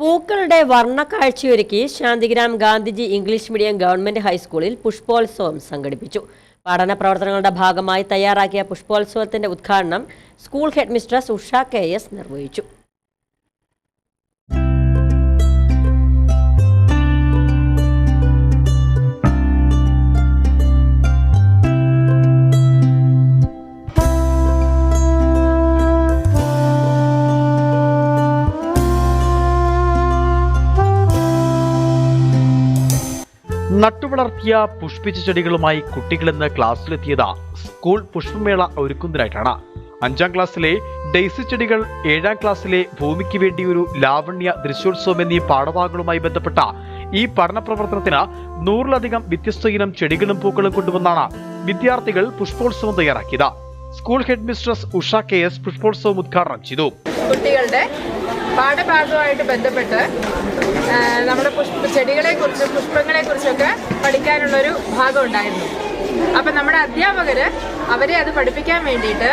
പൂക്കളുടെ വർണ കാഴ്ചയൊരുക്കി Shantigram Gandhiji English medium government ഹൈസ്കൂളിൽ പുഷ്പോത്സവം സംഘടിപ്പിച്ചു. പഠന പ്രവർത്തനങ്ങളുടെ ഭാഗമായി തയ്യാറാക്കിയ പുഷ്പോത്സവത്തിന്റെ ഉദ്ഘാടനം school head mistress Usha K S നിർവഹിച്ചു. നട്ടുവളർത്തിയ പുഷ്പിച്ച ചെടികളുമായി കുട്ടികളിന്ന് ക്ലാസ്സിലെത്തിയത് സ്കൂൾ പുഷ്പമേള ഒരുക്കുന്നതിനായിട്ടാണ്. അഞ്ചാം ക്ലാസ്സിലെ ഡെയ്സി ചെടികൾ ഏഴാം ക്ലാസ്സിലെ ഭൂമിക്ക് വേണ്ടി ഒരു ലാവണ്യ ദൃശ്യോത്സവം എന്നീ പാഠഭാഗങ്ങളുമായി ബന്ധപ്പെട്ട ഈ പഠന പ്രവർത്തനത്തിന് നൂറിലധികം വ്യത്യസ്ത ഇനം ചെടികളും പൂക്കളും കൊണ്ടുവന്നാണ് വിദ്യാർത്ഥികൾ പുഷ്പോത്സവം തയ്യാറാക്കിയത്. School headmistress Usha K S പുഷ്പോത്സവം ഉദ്ഘാടനം ചെയ്തു. കുട്ടികളുടെ പാഠഭാഗവുമായിട്ട് ബന്ധപ്പെട്ട് നമ്മുടെ പുഷ്പ ചെടികളെ ചെടികളെക്കുറിച്ചും പുഷ്പങ്ങളെക്കുറിച്ചൊക്കെ പഠിക്കാനുള്ളൊരു ഭാഗം ഉണ്ടായിരുന്നു. അപ്പം നമ്മുടെ അധ്യാപകർ അവരെ അത് പഠിപ്പിക്കാൻ വേണ്ടിയിട്ട്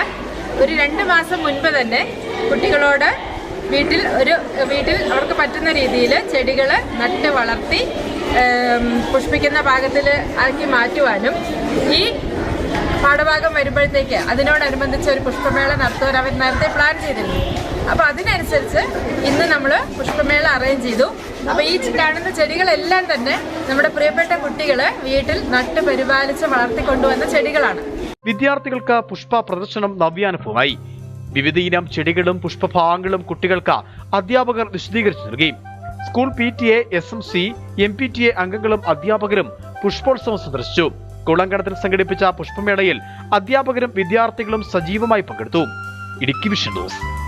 ഒരു രണ്ട് മാസം മുൻപ് തന്നെ കുട്ടികളോട് വീട്ടിൽ ഒരു വീട്ടിൽ അവർക്ക് പറ്റുന്ന രീതിയിൽ ചെടികൾ നട്ട് വളർത്തി പുഷ്പിക്കുന്ന പാകത്തിൽ ആക്കി മാറ്റുവാനും ഈ പാഠഭാഗം വരുമ്പോഴത്തേക്ക് അതിനോടനുബന്ധിച്ച് ഒരു പുഷ്പമേള നടത്തുവാൻ അവർ നേരത്തെ പ്ലാൻ ചെയ്തിരുന്നു. അപ്പൊ അതിനനുസരിച്ച് ഇന്ന് നമ്മൾ പുഷ്പമേള അറേഞ്ച് ചെയ്തു. അപ്പൊ ഈ കാണുന്ന ചെടികളെല്ലാം തന്നെ നമ്മുടെ പ്രിയപ്പെട്ട കുട്ടികൾ വീട്ടിൽ നട്ട് പരിപാലിച്ച് വളർത്തിക്കൊണ്ടുവന്ന ചെടികളാണ്. വിദ്യാർത്ഥികൾക്ക് പുഷ്പ പ്രദർശനം നവ്യാനുഭവമായി. വിവിധ ഇനം ചെടികളും പുഷ്പഭാഗങ്ങളും കുട്ടികൾക്ക് അധ്യാപകർ വിശദീകരിച്ചു നൽകി. School P T A S M C M P T A അംഗങ്ങളും അധ്യാപകരും പുഷ്പോത്സവം സന്ദർശിച്ചു കുളങ്കണത്തിൽ സംഘടിപ്പിച്ച പുഷ്പമേളയിൽ അധ്യാപകരും വിദ്യാർത്ഥികളും സജീവമായി പങ്കെടുത്തു. Idukki vision news.